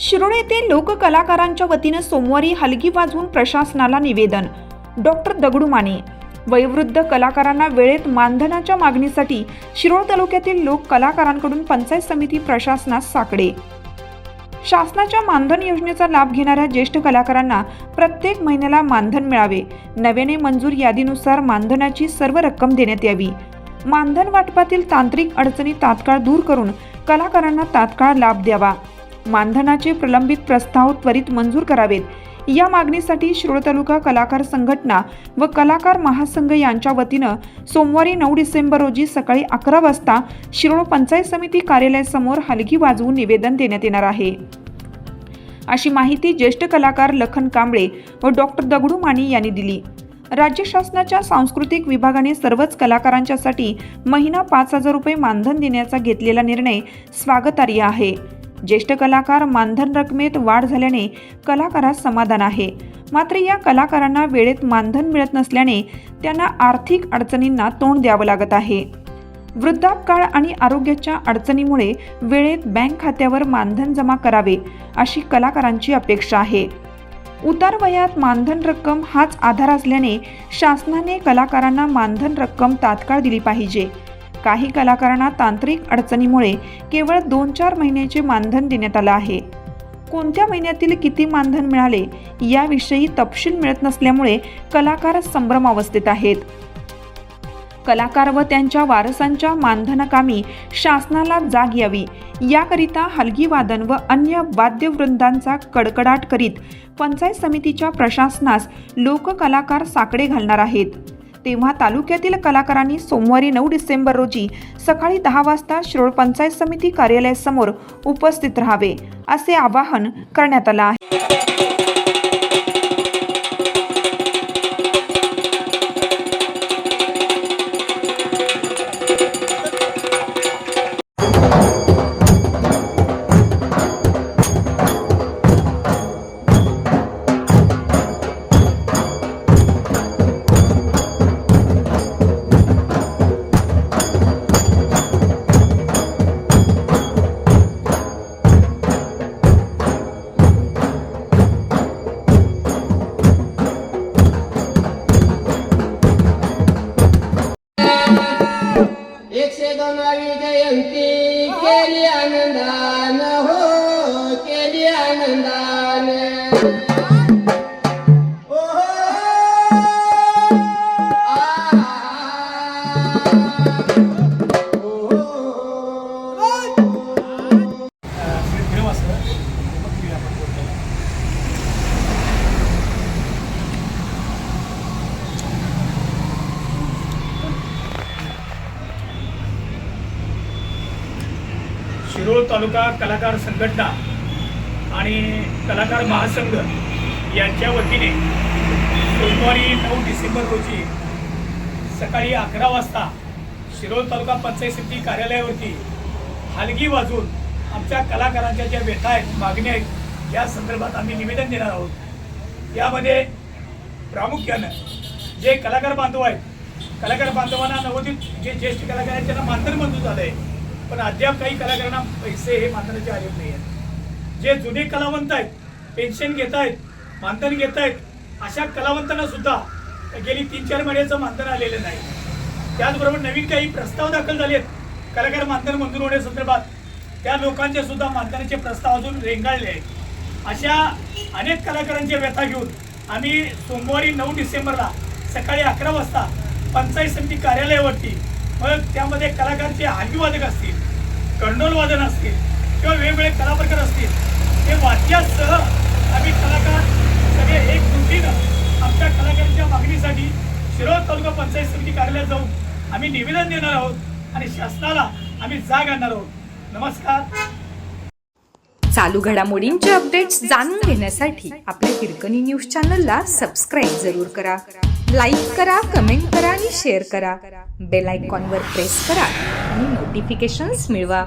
शिरोळ येथे लोककलाकारांच्या वतीनं सोमवारी हलगी वाजवून प्रशासनाला निवेदन. डॉक्टर दगडू माने वयोवृद्ध कलाकारांना वेळेत मानधनाच्या मागणीसाठी शिरोळ तालुक्यातील लोक कलाकारांकडून पंचायत समिती प्रशासनास साकडे. शासनाच्या मानधन योजनेचा लाभ घेणाऱ्या ज्येष्ठ कलाकारांना प्रत्येक महिन्याला मानधन मिळावे. नव्याने मंजूर यादीनुसार मानधनाची सर्व रक्कम देण्यात यावी. मानधन वाटपातील तांत्रिक अडचणी तात्काळ दूर करून कलाकारांना तात्काळ लाभ द्यावा. मानधनाचे प्रलंबित प्रस्ताव त्वरित मंजूर करावेत. या मागणीसाठी शिरोळ तालुका कलाकार संघटना व कलाकार महासंघ यांच्या वतीनं सोमवारी नऊ डिसेंबर रोजी सकाळी अकरा वाजता शिरोळ पंचायत समिती कार्यालयासमोर हलगी वाजवून निवेदन देण्यात येणार आहे. अशी माहिती ज्येष्ठ कलाकार लखन कांबळे व डॉक्टर दगडू माने यांनी दिली. राज्य शासनाच्या सांस्कृतिक विभागाने सर्वच कलाकारांच्यासाठी महिना पाच हजार रुपये मानधन देण्याचा घेतलेला निर्णय स्वागतार्ह आहे. ज्येष्ठ कलाकार मानधन रकमेत वाढ झाल्याने कलाकारास समाधान आहे. मात्र या कलाकारांना वेळेत मानधन मिळत नसल्याने त्यांना आर्थिक अडचणींना तोंड द्यावं लागत आहे. वृद्धापकाळ आणि आरोग्याच्या अडचणीमुळे वेळेत बँक खात्यावर मानधन जमा करावे अशी कलाकारांची अपेक्षा आहे. उतार वयात मानधन रक्कम हाच आधार असल्याने शासनाने कलाकारांना मानधन रक्कम तात्काळ दिली पाहिजे. काही कलाकारांना तांत्रिक अडचणीमुळे केवळ दोन चार महिन्याचे मानधन देण्यात आलं आहे. कोणत्या महिन्यातील किती मानधन मिळाले याविषयी तपशील मिळत नसल्यामुळे कलाकार संभ्रमावस्थेत आहेत. कलाकार व त्यांच्या वारसांच्या मानधनकामी शासनाला जाग यावी याकरिता हलगी वादन व अन्य वाद्यवृंदांचा कडकडाट करीत पंचायत समितीच्या प्रशासनास लोककलाकार साकडे घालणार आहेत. तेव्हा तालुक्यातील कलाकारांनी सोमवारी नऊ डिसेंबर रोजी सकाळी दहा वाजता शिरोळ पंचायत समिती कार्यालयासमोर उपस्थित राहावे असे आवाहन करण्यात आलं आहे. ક્ષેત્રમાં જયંતી. કેલી આનંદાન હો કેલી આનંદાન. शिरोळ तालुका कलाकार संघटना आणि कलाकार महासंघ यांच्या वतीने सोमवारी नऊ डिसेंबर रोजी सकाळी अकरा वाजता शिरोळ तालुका पंचायत समिती कार्यालयावरती हलगी वाजून आमच्या कलाकारांच्या ज्या व्यथा आहेत मागण्या आहेत या संदर्भात आम्ही निवेदन देणार आहोत. यामध्ये प्रामुख्यानं जे कलाकार बांधव आहेत कलाकार बांधवांना नवोदित जे ज्येष्ठ कलाकार आहेत त्यांना मानधन मंजूर झालं आहे पण अद्याप काही कलाकारांना पैसे हे मानधनाचे आलेले नाही आहेत. जे जुने कलावंत आहेत पेन्शन घेत आहेत मानधन घेत आहेत अशा कलावंतांना सुद्धा गेली तीन चार महिन्याचं मानधन आलेलं नाही. त्याचबरोबर नवीन काही प्रस्ताव दाखल झाले आहेत कलाकार मानधन मंजूर होण्यासंदर्भात त्या लोकांचे सुद्धा मानधनाचे प्रस्ताव अजून रेंगाळले आहेत. अशा अनेक कलाकारांची व्यथा घेऊन आम्ही सोमवारी नऊ डिसेंबरला सकाळी अकरा वाजता पंचायत समिती कार्यालयावरती मग त्यामध्ये कलाकारचे हागीवादक असतील वादन असतील किंवा वेगवेगळे कलाप्रकार असतील ते वाद्यासह आम्ही कलाकार सगळे एक कृतीनं आमच्या कलाकारांच्या मागणीसाठी शिरोळ तालुका पंचायत समिती कार्यालयात जाऊन आम्ही निवेदन देणार आहोत आणि शासनाला आम्ही जाग आणणार आहोत. नमस्कार. चालू घडामोडींचे अपडेट्स जाणून घेण्यासाठी आपल्या हिरकणी न्यूज चॅनलला सबस्क्राईब जरूर करा. लाईक करा कमेंट करा आणि शेअर करा. बेल आयकॉनवर प्रेस करा. आणि नोटिफिकेशन्स मिळवा.